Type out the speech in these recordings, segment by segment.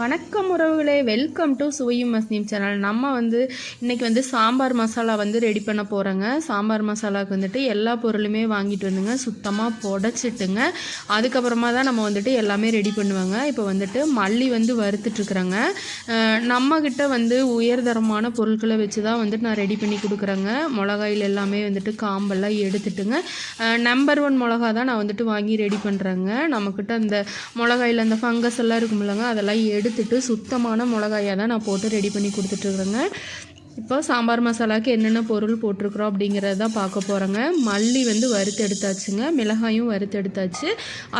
வணக்கம் உறவுகளே. Welcome to சுவையும் மஸ்னீம் சேனல் நம்ம வந்து இன்றைக்கி வந்து சாம்பார் மசாலா வந்து ரெடி பண்ண போகிறோங்க சாம்பார் மசாலாவுக்கு வந்துட்டு எல்லா பொருளுமே வாங்கிட்டு வந்துங்க. சுத்தமாக புடச்சிட்டுங்க. அதுக்கப்புறமா தான் நம்ம வந்துட்டு எல்லாமே ரெடி பண்ணுவாங்க. இப்போ வந்துட்டு மல்லி வந்து வறுத்துட்ருக்குறேங்க நம்மக்கிட்ட வந்து உயர்தரமான பொருட்களை வச்சு தான் வந்துட்டு நான் ரெடி பண்ணி கொடுக்குறேங்க. மிளகாயில் எல்லாமே வந்துட்டு காம்பெல்லாம் எடுத்துட்டுங்க. நம்பர் ஒன் மிளகா தான் நான் வந்துட்டு வாங்கி ரெடி பண்ணுறேங்க நம்மக்கிட்ட அந்த மிளகாயில் அந்த ஃபங்கஸ் எல்லாம் இருக்குமில்லங்க. அதெல்லாம் எடுத்துட்டு சுத்தமான மிளகாயாக தான் நான் போட்டு ரெடி பண்ணி கொடுத்துட்ருக்குறேங்க. இப்போ சாம்பார் மசாலாவுக்கு என்னென்ன பொருள் போட்டிருக்குறோம் அப்படிங்கிறத தான் பார்க்க போகிறோங்க மல்லி வந்து வறுத்து எடுத்தாச்சுங்க மிளகாயும் வறுத்து எடுத்தாச்சு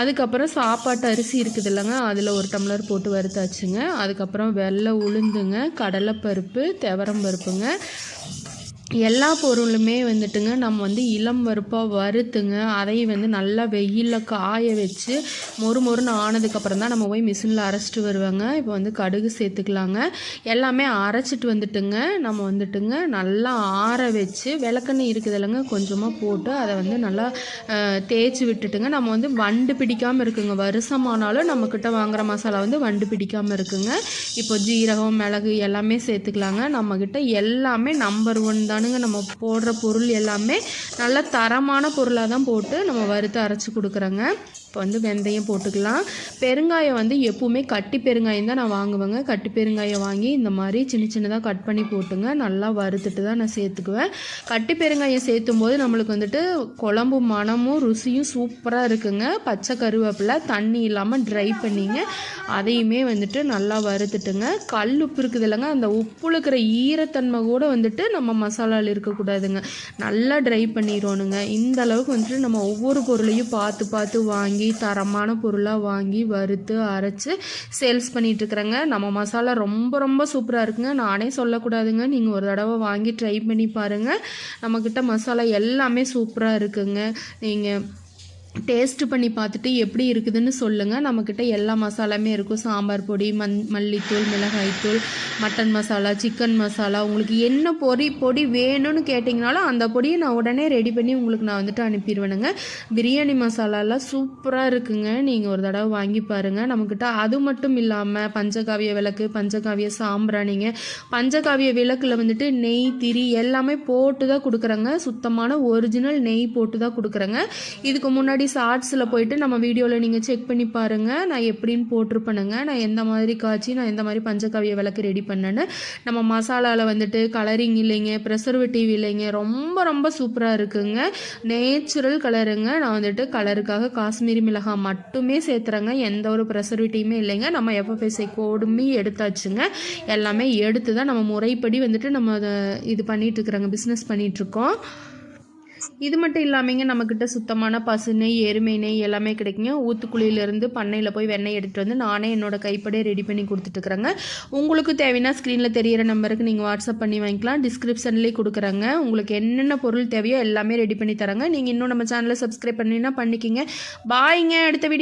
அதுக்கப்புறம் சாப்பாட்டு அரிசி இருக்குது இல்லைங்க. அதில் ஒரு டம்ளர் போட்டு வறுத்தாச்சுங்க. அதுக்கப்புறம் வெள்ளை உளுந்துங்க கடலைப்பருப்பு துவரம் பருப்புங்க. எல்லா பொருளுமே வந்துட்டுங்க நம்ம வந்து இளம் வறுப்பாக வறுத்துங்க அதையும் வந்து நல்லா வெயிலில் காய வச்சு மொறு மொறுன்னு ஆனதுக்கப்புறம் தான் நம்ம போய் மிஷினில் அரைச்சிட்டு வருவாங்க. இப்போ வந்து கடுகு சேர்த்துக்கலாங்க. எல்லாமே அரைச்சிட்டு வந்துட்டுங்க. நம்ம வந்துட்டுங்க நல்லா ஆற வச்சு விளக்கெண்ணெய் இருக்குது இல்லைங்க கொஞ்சமாக போட்டு அதை வந்து நல்லா தேய்ச்சி விட்டுட்டுங்க. நம்ம வந்து வண்டு பிடிக்காமல் இருக்குங்க. வருஷமானாலும் நம்மக்கிட்ட வாங்குகிற மசாலா வந்து வண்டு பிடிக்காமல் இருக்குங்க. இப்போ ஜீரகம் மிளகு எல்லாமே சேர்த்துக்கலாங்க. நம்மக்கிட்ட எல்லாமே நம்பர் ஒன் தான் தானுங்க நம்ம போடுற பொருள் எல்லாமே நல்ல தரமான பொருளாக தான் போட்டு நம்ம வறுத்து அரைச்சி கொடுக்குறோங்க. இப்போ வந்து வெந்தயம் போட்டுக்கலாம். பெருங்காயம் வந்து எப்போவுமே கட்டி பெருங்காயம் தான் நான் வாங்குவேங்க. கட்டி பெருங்காயம் வாங்கி இந்த மாதிரி சின்ன சின்னதாக கட் பண்ணி போட்டுங்க. நல்லா வறுத்துட்டு தான் நான் சேர்த்துக்குவேன். கட்டி பெருங்காயம் சேர்த்தும் போது நம்மளுக்கு வந்துட்டு குழம்பு மனமும் ருசியும் சூப்பராக இருக்குங்க. பச்சை கருவேப்பிலை தண்ணி இல்லாமல் ட்ரை பண்ணிங்க. அதையுமே வந்துட்டு நல்லா வறுத்துட்டுங்க. கல் உப்பு இருக்குது இல்லைங்க. அந்த உப்பு இருக்கிற ஈரத்தன்மை கூட வந்துட்டு நம்ம மசாலா மசாலாவில் இருக்கக்கூடாதுங்க. நல்லா ட்ரை பண்ணிடணுங்க இந்த அளவுக்கு வந்துட்டு நம்ம ஒவ்வொரு பொருளையும் பார்த்து பார்த்து வாங்கி வாங்கி தரமான பொருளாக வாங்கி வறுத்து அரைச்சி சேல்ஸ் பண்ணிகிட்ருக்குறேங்க நம்ம மசாலா ரொம்ப ரொம்ப சூப்பராக இருக்குங்க. நானே சொல்லக்கூடாதுங்க. நீங்கள் ஒரு தடவை வாங்கி ட்ரை பண்ணி பாருங்கள் நம்மக்கிட்ட மசாலா எல்லாமே சூப்பராக இருக்குங்க. நீங்கள் டேஸ்ட்டு பண்ணி பார்த்துட்டு எப்படி இருக்குதுன்னு சொல்லுங்கள் நம்மக்கிட்ட எல்லா மசாலாமே இருக்கும். சாம்பார் பொடி மண் மல்லித்தூள் மிளகாய்த்தூள் மட்டன் மசாலா சிக்கன் மசாலா. உங்களுக்கு என்ன பொடி பொடி வேணும்னு கேட்டிங்கனாலும் அந்த பொடியை நான் உடனே ரெடி பண்ணி உங்களுக்கு நான் வந்துட்டு அனுப்பிடுவேனுங்க. பிரியாணி மசாலாலாம் சூப்பராக இருக்குங்க. நீங்கள் ஒரு தடவை வாங்கி பாருங்கள் நம்மக்கிட்ட அது மட்டும் இல்லாமல் பஞ்சகாவிய விளக்கு பஞ்சகாவிய சாம்பிராணிங்க பஞ்சகாவிய விளக்கில் வந்துட்டு நெய் திரி எல்லாமே போட்டு தான் கொடுக்குறேங்க. சுத்தமான ஒரிஜினல் நெய் போட்டு தான் கொடுக்குறேங்க. இதுக்கு முன்னாடி முன்னாடி ஷார்ட்ஸில் போயிட்டு நம்ம வீடியோவில் நீங்கள் செக் பண்ணி பாருங்கள் நான் எப்படின்னு போட்டிருப்பேனுங்க. நான் எந்த மாதிரி காய்ச்சி நான் எந்த மாதிரி பஞ்சகாவிய விளக்கு ரெடி பண்ணேன்னு. நம்ம மசாலாவில் வந்துட்டு கலரிங் இல்லைங்க ப்ரெசர்வேட்டிவ் இல்லைங்க ரொம்ப ரொம்ப சூப்பராக இருக்குங்க. நேச்சுரல் கலருங்க நான் வந்துட்டு கலருக்காக காஷ்மீரி மிளகாய் மட்டுமே சேர்த்துறேங்க. எந்த ஒரு ப்ரெசர்வேட்டிவுமே இல்லைங்க. நம்ம எஃப்எஃப்எஸ்ஐ கோடுமே எடுத்தாச்சுங்க. எல்லாமே எடுத்து தான் நம்ம முறைப்படி வந்துட்டு நம்ம அதை இது பண்ணிகிட்ருக்குறோங்க பிஸ்னஸ் பண்ணிகிட்ருக்கோம் இது மட்டும் இல்லாமங்க நம்மக்கிட்ட சுத்தமான பசு நெய் எருமை நெய் எல்லாமே கிடைக்குங்க. ஊத்துக்குழியிலேருந்து பண்ணையில் போய் வெண்ணெய் எடுத்துகிட்டு வந்து நானே என்னோட கைப்படையை ரெடி பண்ணி கொடுத்துட்ருக்குறேங்க உங்களுக்கு தேவைன்னா ஸ்க்ரீனில் தெரியிற நம்பருக்கு நீங்கள் வாட்ஸ்அப் பண்ணி வாங்கிக்கலாம். டிஸ்கிரிப்ஷன்லேயே கொடுக்குறாங்க. உங்களுக்கு என்னென்ன பொருள் தேவையோ எல்லாமே ரெடி பண்ணி தராங்க. நீங்கள் இன்னும் நம்ம சேனலை சப்ஸ்கிரைப் பண்ணினா பண்ணிக்கிங்க. பாய்ங்க அடுத்த வீடியோ